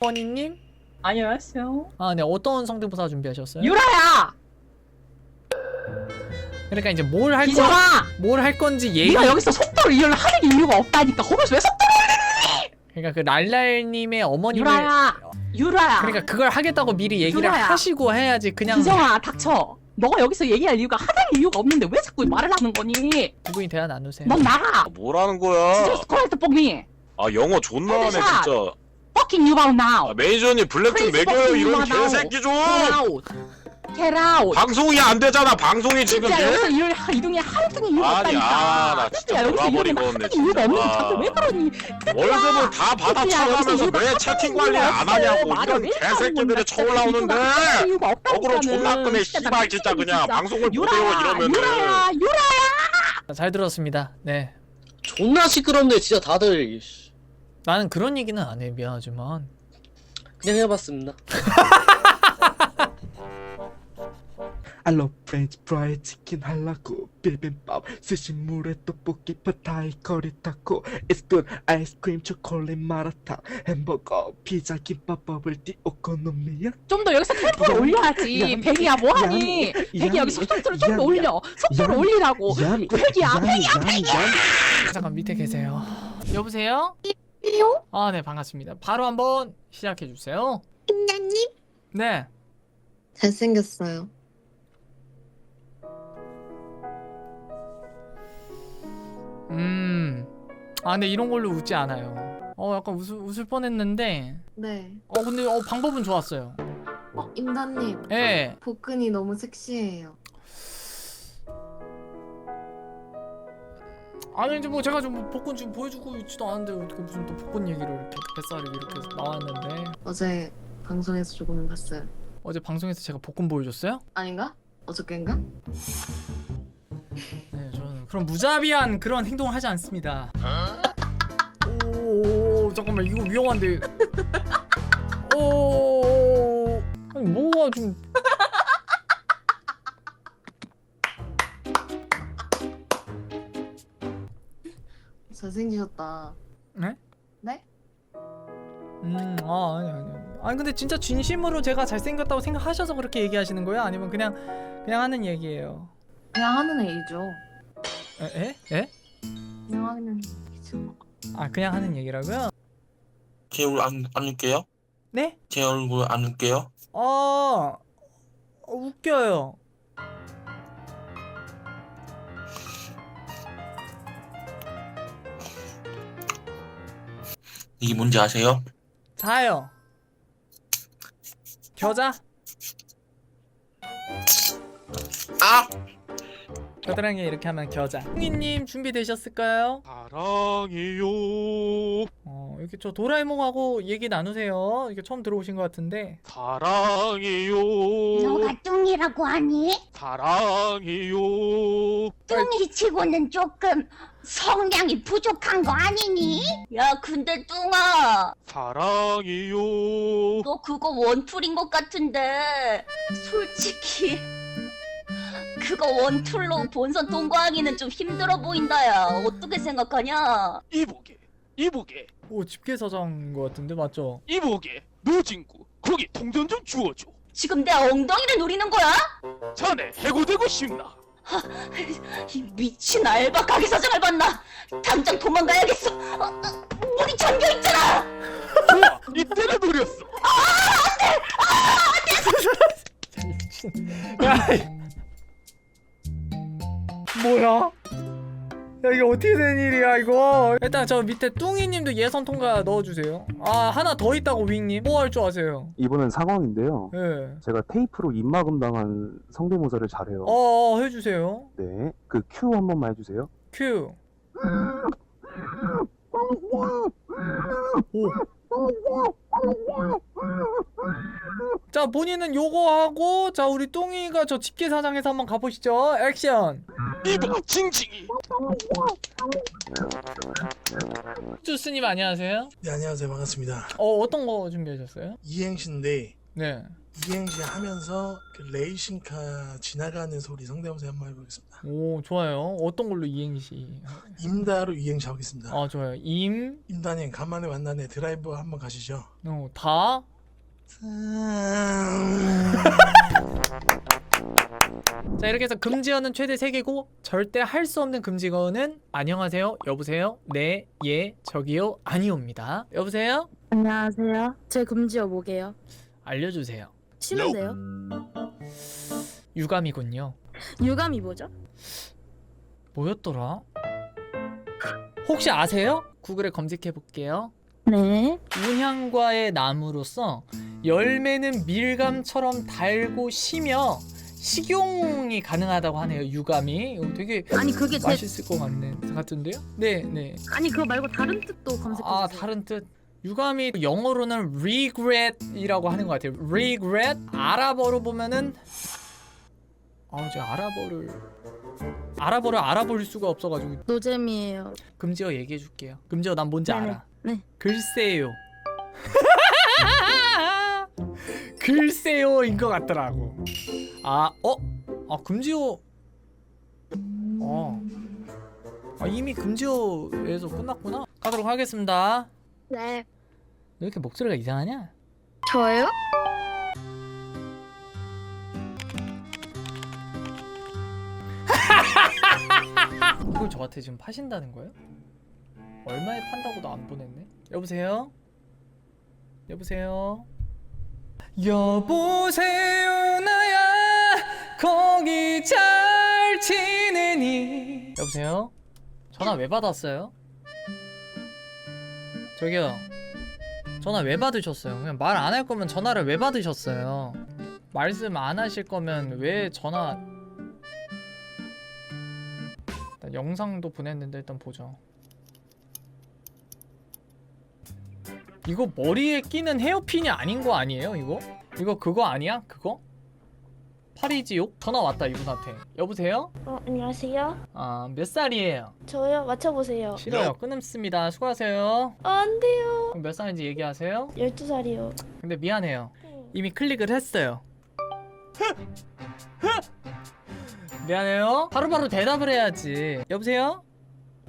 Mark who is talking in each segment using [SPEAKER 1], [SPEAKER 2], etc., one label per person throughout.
[SPEAKER 1] 허니님?
[SPEAKER 2] 안녕하세요.
[SPEAKER 1] 아, 네. 어떤 성대모사 준비하셨어요?
[SPEAKER 2] 유라야!
[SPEAKER 1] 그러니까 이제 뭘 할 건,
[SPEAKER 2] 기정아!
[SPEAKER 1] 뭘할 건지 얘기.
[SPEAKER 2] 네가 여기서 속도를 이용을 하는 이유가 없다니까. 거기서 왜 속도를
[SPEAKER 1] 그러니까 그 랄랄님의 어머님을.
[SPEAKER 2] 유라야! 유라야!
[SPEAKER 1] 그러니까 그걸 하겠다고 미리 얘기를
[SPEAKER 2] 유라야.
[SPEAKER 1] 하시고 해야지 그냥
[SPEAKER 2] 기정아, 닥쳐. 너가 여기서 얘기할 이유가 하나의 이유가 없는데 왜 자꾸 말을 하는 거니?
[SPEAKER 1] 두 분이 대화 나누세요.
[SPEAKER 2] 넌 나가!
[SPEAKER 3] 아, 뭐라는 거야?
[SPEAKER 2] 진짜 스코라이트 뽕니!
[SPEAKER 3] 아 영어 존나 하네
[SPEAKER 2] 헤드샷!
[SPEAKER 3] 진짜.
[SPEAKER 2] Fucking you out now!
[SPEAKER 3] 아, 매니저님 블랙 좀 매겨요
[SPEAKER 2] fucking
[SPEAKER 3] 이런 개새끼 좀.
[SPEAKER 2] Out! Out!
[SPEAKER 3] 방송이 안 되잖아 방송이 지금.
[SPEAKER 2] 진짜
[SPEAKER 3] 예?
[SPEAKER 2] 여기서 이럴 이동이 하루 종일 이유가
[SPEAKER 3] 아니,
[SPEAKER 2] 없다니까.
[SPEAKER 3] 아, 나 진짜
[SPEAKER 2] 진짜 여기서
[SPEAKER 3] 진짜.
[SPEAKER 2] 이유가
[SPEAKER 3] 아.
[SPEAKER 2] 자꾸 왜 그러니?
[SPEAKER 3] 월급을 다 받아
[SPEAKER 2] 진짜
[SPEAKER 3] 쳐가면서
[SPEAKER 2] 여기서
[SPEAKER 3] 왜 채팅 관리 안. 하냐고 이런 개새끼들이 쳐올라오는데. 어그로 존나 끄네
[SPEAKER 2] 진짜
[SPEAKER 3] 씨발
[SPEAKER 2] 나
[SPEAKER 3] 진짜 그냥
[SPEAKER 2] 진짜.
[SPEAKER 3] 방송을 못 해요
[SPEAKER 2] 유라야,
[SPEAKER 3] 이러면은.
[SPEAKER 2] 유라야, 유라야.
[SPEAKER 1] 잘 들었습니다. 네.
[SPEAKER 4] 존나 시끄럽네 진짜 다들.
[SPEAKER 1] 나는 그런 얘기는 안 해. 미안하지만.
[SPEAKER 4] 그냥 해봤습니다
[SPEAKER 5] I love French fry 치킨 할라고 비빔밥 스시물에 떡볶이 파타이 커리 타코 It's good 아이스크림 초콜릿 마라탕 햄버거 피자 김밥 버블 티 오코노미야
[SPEAKER 2] 좀 더 여기서 템포를 올려야지. 백이야 뭐하니? 백이 여기 속도를 좀 더 올려. 속도를 올리라고. 백이야, 백이야,
[SPEAKER 5] 야미
[SPEAKER 1] 잠깐 밑에 계세요. 여보세요? 아, 네, 반갑습니다. 바로 한번 시작해 주세요.
[SPEAKER 6] 팀장님
[SPEAKER 1] 네.
[SPEAKER 6] 잘생겼어요.
[SPEAKER 1] 음. 아, 근데 이런 걸로 웃지 않아요. 어, 약간 웃을, 웃을 뻔했는데.
[SPEAKER 6] 네.
[SPEAKER 1] 어, 근데 어, 방법은 좋았어요.
[SPEAKER 6] 어 임다님
[SPEAKER 1] 예.
[SPEAKER 6] 복근이 너무 섹시해요.
[SPEAKER 1] 아니 이제 뭐 제가 좀 복근 지금 보여주고 있지도 않은데 어떻게 무슨 또 복근 얘기를 이렇게 뱃살이 이렇게 나왔는데
[SPEAKER 6] 어제 방송에서 조금 봤어요.
[SPEAKER 1] 어제 방송에서 제가 복근 보여줬어요?
[SPEAKER 6] 아닌가? 어저께인가?
[SPEAKER 1] 그런 무자비한 그런 행동을 하지 않습니다 오 잠깐만 이거 위험한데 오 아니 뭐가 좀
[SPEAKER 6] 잘생기셨다.
[SPEAKER 1] 네?
[SPEAKER 6] 네?
[SPEAKER 1] 음, 아, 아니, 아니. 아니, 근데 진짜 진심으로 제가 잘생겼다고 생각하셔서 그렇게 얘기하시는 거예요? 아니면 그냥, 그냥 하는 얘기예요?
[SPEAKER 6] 그냥 하는 얘기죠.
[SPEAKER 1] 에? 에? 에?
[SPEAKER 6] 그냥 하는 얘기죠.
[SPEAKER 1] 아, 그냥 하는 얘기라고요?
[SPEAKER 7] 제 얼굴 안, 안 웃겨요?
[SPEAKER 1] 네?
[SPEAKER 7] 제 얼굴 안 웃겨요?
[SPEAKER 1] 어, 어, 웃겨요.
[SPEAKER 7] 이게 뭔지 아세요?
[SPEAKER 1] 자요. 겨자?
[SPEAKER 7] 아!
[SPEAKER 1] 겨드랑이 이렇게 하면 겨자. 홍이님 준비되셨을까요?
[SPEAKER 8] 사랑해요.
[SPEAKER 1] 어, 이렇게 저 도라에몽하고 얘기 나누세요. 이게 처음 들어오신 것 같은데.
[SPEAKER 8] 사랑해요.
[SPEAKER 9] 너가 뚱이라고 하니?
[SPEAKER 8] 사랑해요.
[SPEAKER 9] 뚱이 치고는 조금 성량이 부족한 거 아니니? 야 근데 뚱아
[SPEAKER 8] 사랑해요.
[SPEAKER 9] 너 그거 원툴인 것 같은데 솔직히 그거 원툴로 본선 통과하기는 좀 힘들어 보인다야 어떻게 생각하냐?
[SPEAKER 8] 이보게, 이보게,
[SPEAKER 1] 오, 집게사장인 것 같은데, 맞죠?
[SPEAKER 8] 이보게. 너 친구 거기 동전 좀 주워줘.
[SPEAKER 9] 지금 내 엉덩이를 노리는 거야?
[SPEAKER 8] 자네 해고되고 싶나?
[SPEAKER 9] 이 미친 알바 가게 사장을 봤나? 당장 도망가야겠어 어, 어, 문이 잠겨 있잖아
[SPEAKER 8] 좋아, 이때를 노렸어.
[SPEAKER 1] 야, 이- 뭐야? 야 이게 어떻게 된 일이야 이거? 일단 저 밑에 뚱이님도 예선 통과 넣어주세요. 아 하나 더 있다고 윙님. 뭐 할 줄 아세요?
[SPEAKER 10] 이번엔 상황인데요.
[SPEAKER 1] 예.
[SPEAKER 10] 제가 테이프로 입막음 당한 성대모사를 잘해요.
[SPEAKER 1] 어, 어 해주세요.
[SPEAKER 10] 네, 그 큐 한 번만 해주세요.
[SPEAKER 1] 큐. 오. 자 본인은 요거 하고 자 우리 뚱이가 저 집게 사장에서 한번 가보시죠. 액션.
[SPEAKER 8] 이봐, 징징이.
[SPEAKER 1] 주스님 안녕하세요.
[SPEAKER 11] 네 안녕하세요 반갑습니다
[SPEAKER 1] 어 어떤 거 준비하셨어요?
[SPEAKER 11] 이행시인데
[SPEAKER 1] 네.
[SPEAKER 8] 이행시 하면서 그 레이싱카 지나가는 소리 성대모사 한번 해보겠습니다.
[SPEAKER 1] 오 좋아요. 어떤 걸로 이행시?
[SPEAKER 8] 임다로 이행시 하겠습니다.
[SPEAKER 1] 아 좋아요. 임,
[SPEAKER 8] 임다님 간만에 만나네 드라이브 한번 가시죠.
[SPEAKER 1] 어, 다. 자 이렇게 해서 금지어는 최대 3개고 절대 할 수 없는 금지어는 안녕하세요, 여보세요, 네, 예, 저기요, 아니오입니다. 여보세요?
[SPEAKER 6] 안녕하세요. 제 금지어 뭐게요?
[SPEAKER 1] 알려주세요.
[SPEAKER 6] 쉬는데요?
[SPEAKER 1] 유감이군요.
[SPEAKER 6] 유감이 뭐죠?
[SPEAKER 1] 뭐였더라? 혹시 아세요? 구글에 검색해 볼게요.
[SPEAKER 6] 네.
[SPEAKER 1] 운향과의 나무로서 열매는 밀감처럼 달고 시며 식용이 가능하다고 하네요. 유감이 이거 되게
[SPEAKER 6] 아니 그게 제
[SPEAKER 1] 맛있을 것 같네 같은데요? 네, 네.
[SPEAKER 6] 아니 그거 말고 다른 뜻도 검색해
[SPEAKER 1] 아 다른 뜻. 유감이 영어로는 regret이라고 하는 것 같아요. regret 아랍어로 보면은 아 제가 아랍어를 아랍어를 알아볼 수가 없어가지고
[SPEAKER 6] 노잼이에요.
[SPEAKER 1] 금지어 얘기해 줄게요. 금지어 난 뭔지
[SPEAKER 6] 네네.
[SPEAKER 1] 알아.
[SPEAKER 6] 네.
[SPEAKER 1] 글쎄요. 글쎄요인 것 같더라고. 아, 어? 아 금지어. 어. 아 이미 금지어에서 끝났구나. 가도록 하겠습니다.
[SPEAKER 6] 네.
[SPEAKER 1] 왜 이렇게 목소리가 이상하냐?
[SPEAKER 6] 저예요?
[SPEAKER 1] 이걸 저한테 지금 파신다는 거예요? 얼마에 판다고도 안 보냈네. 여보세요? 여보세요? 여보세요 거기 잘 지내니 여보세요? 전화 왜 받았어요? 저기요 전화 왜 받으셨어요? 그냥 말 안 할 거면 전화를 왜 받으셨어요? 말씀 안 하실 거면 왜 전화 일단 영상도 보냈는데 일단 보죠. 이거 머리에 끼는 헤어핀이 아닌 거 아니에요? 이거? 이거 그거 아니야? 그거? 파리지옥? 전화 왔다 이분한테. 여보세요?
[SPEAKER 6] 어 안녕하세요.
[SPEAKER 1] 아 몇 살이에요?
[SPEAKER 6] 저요 맞춰보세요.
[SPEAKER 1] 싫어요. 끊습니다. 수고하세요.
[SPEAKER 6] 아, 안 돼요.
[SPEAKER 1] 그럼 몇 살인지 얘기하세요.
[SPEAKER 6] 12살이요.
[SPEAKER 1] 근데 미안해요. 이미 클릭을 했어요. 미안해요. 바로바로 대답을 해야지. 여보세요?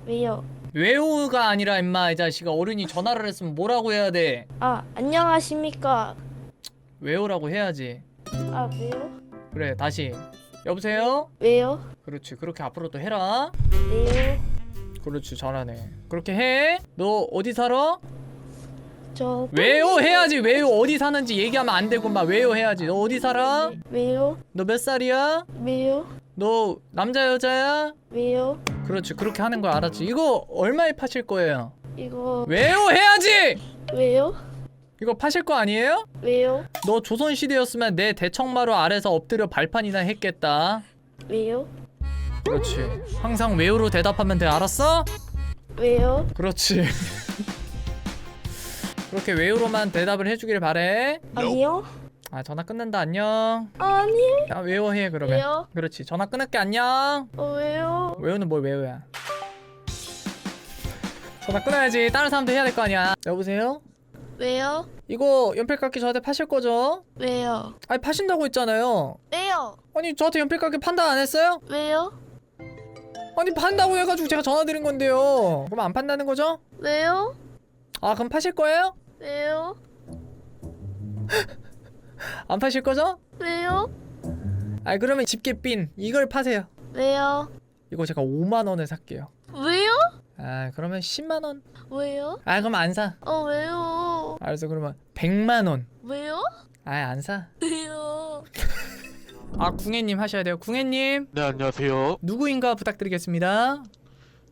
[SPEAKER 6] 왜요?
[SPEAKER 1] 외우가 아니라 임마 이 자식아 어른이 전화를 했으면 뭐라고 해야 돼?
[SPEAKER 6] 아 안녕하십니까?
[SPEAKER 1] 외우라고 해야지.
[SPEAKER 6] 아 왜요?
[SPEAKER 1] 그래 다시. 여보세요?
[SPEAKER 6] 왜요?
[SPEAKER 1] 그렇지 그렇게 앞으로도 해라.
[SPEAKER 6] 왜요?
[SPEAKER 1] 그렇지 잘하네. 그렇게 해. 너 어디 살아?
[SPEAKER 6] 저
[SPEAKER 1] 왜요 해야지 왜요 어디 사는지 얘기하면 안 되고 막 왜요 해야지. 너 어디 살아?
[SPEAKER 6] 왜요?
[SPEAKER 1] 너 몇 살이야?
[SPEAKER 6] 왜요?
[SPEAKER 1] 너 남자 여자야?
[SPEAKER 6] 왜요?
[SPEAKER 1] 그렇지 그렇게 하는 거 알았지. 이거 얼마에 파실 거예요?
[SPEAKER 6] 이거
[SPEAKER 1] 왜요 해야지.
[SPEAKER 6] 왜요?
[SPEAKER 1] 이거 파실 거 아니에요?
[SPEAKER 6] 왜요?
[SPEAKER 1] 너 조선 시대였으면 내 대청마루 아래서 엎드려 발판이나 했겠다.
[SPEAKER 6] 왜요?
[SPEAKER 1] 그렇지. 항상 왜요로 대답하면 돼. 알았어?
[SPEAKER 6] 왜요?
[SPEAKER 1] 그렇지. 그렇게 왜요로만 대답을 해주길 바래.
[SPEAKER 6] 아니요?
[SPEAKER 1] 아 전화 끊는다 안녕.
[SPEAKER 6] 아니요?
[SPEAKER 1] 야 왜요 해 그러면.
[SPEAKER 6] 왜요?
[SPEAKER 1] 그렇지. 전화 끊을게 안녕.
[SPEAKER 6] 어 왜요?
[SPEAKER 1] 왜요는 뭘 왜요야. 전화 끊어야지. 다른 사람도 해야 될 거 아니야. 여보세요?
[SPEAKER 6] 왜요?
[SPEAKER 1] 이거 연필깎이 저한테 파실 거죠?
[SPEAKER 6] 왜요?
[SPEAKER 1] 아니 파신다고 했잖아요.
[SPEAKER 6] 왜요?
[SPEAKER 1] 아니 저한테 연필깎이 판다 안 했어요?
[SPEAKER 6] 왜요?
[SPEAKER 1] 아니 판다고 해가지고 제가 전화 드린 건데요. 그럼 안 판다는 거죠?
[SPEAKER 6] 왜요?
[SPEAKER 1] 아 그럼 파실 거예요?
[SPEAKER 6] 왜요?
[SPEAKER 1] 안 파실 거죠?
[SPEAKER 6] 왜요?
[SPEAKER 1] 아 그러면 집게핀 이걸 파세요.
[SPEAKER 6] 왜요?
[SPEAKER 1] 이거 제가 5만 원에 살게요.
[SPEAKER 6] 왜요?
[SPEAKER 1] 아 그러면 10만 원.
[SPEAKER 6] 왜요?
[SPEAKER 1] 아 그럼 안 사.
[SPEAKER 6] 어 왜요?
[SPEAKER 1] 알았어 그러면 100만 원.
[SPEAKER 6] 왜요?
[SPEAKER 1] 아안 사.
[SPEAKER 6] 왜요?
[SPEAKER 1] 아 궁예님 하셔야 돼요. 궁예님
[SPEAKER 8] 네 안녕하세요.
[SPEAKER 1] 누구인가 부탁드리겠습니다.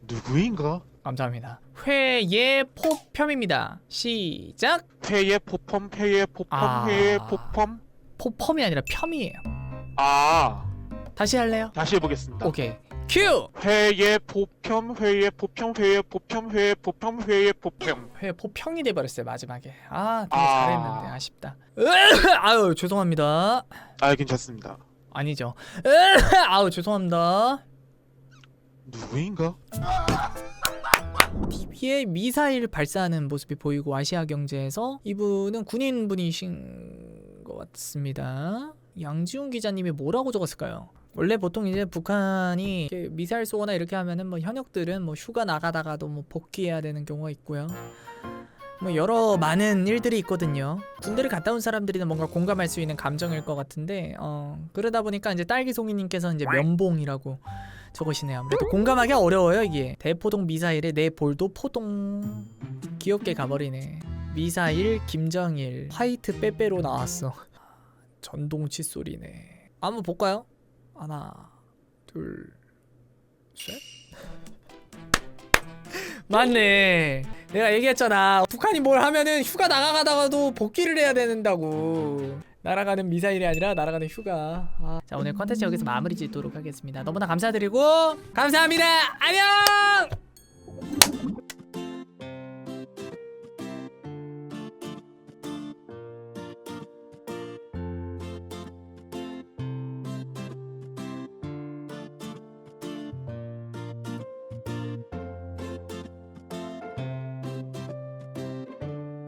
[SPEAKER 8] 누구인가?
[SPEAKER 1] 감사합니다. 회예포펌입니다. 시작.
[SPEAKER 8] 회의 포펌 회의 포펌
[SPEAKER 1] 아.
[SPEAKER 8] 회의 포펌.
[SPEAKER 1] 포펌이 아니라 펌이에요.
[SPEAKER 8] 아
[SPEAKER 1] 다시 할래요?
[SPEAKER 8] 다시 해보겠습니다.
[SPEAKER 1] 오케이. 큐.
[SPEAKER 8] 회의 포펌 회의 포펌 회의 포펌 회의 포펌 회의 포펌.
[SPEAKER 1] 회 포평이 돼버렸어요 마지막에. 아 되게
[SPEAKER 8] 아.
[SPEAKER 1] 잘했는데 아쉽다. 아유 죄송합니다.
[SPEAKER 8] 아 괜찮습니다.
[SPEAKER 1] 아니죠. 아우 죄송합니다.
[SPEAKER 8] 누구인가?
[SPEAKER 1] TV에 미사일 발사하는 모습이 보이고 아시아 경제에서 이분은 군인분이신 것것 같습니다. 양지훈 기자님이 뭐라고 적었을까요? 원래 보통 이제 북한이 미사일 쏘거나 이렇게 하면은 뭐 현역들은 뭐 휴가 나가다가도 뭐 복귀해야 되는 경우가 있고요. 뭐 여러 많은 일들이 있거든요. 군대를 갔다 온 사람들이는 뭔가 공감할 수 있는 감정일 것 같은데 어 그러다 보니까 이제 딸기송이님께서 이제 면봉이라고 적으시네요. 아무래도 공감하기 어려워요 이게. 대포동 미사일에 내 볼도 포동 귀엽게 가버리네. 미사일 김정일 화이트 빼빼로 나왔어. 전동 칫솔이네. 한번 볼까요? 하나, 둘, 셋. 맞네. 내가 얘기했잖아. 북한이 뭘 하면은 휴가 나가다가도 복귀를 해야 된다고. 날아가는 미사일이 아니라 날아가는 휴가. 아. 자 오늘 컨텐츠 여기서 마무리 짓도록 하겠습니다. 너무나 감사드리고 감사합니다. 안녕.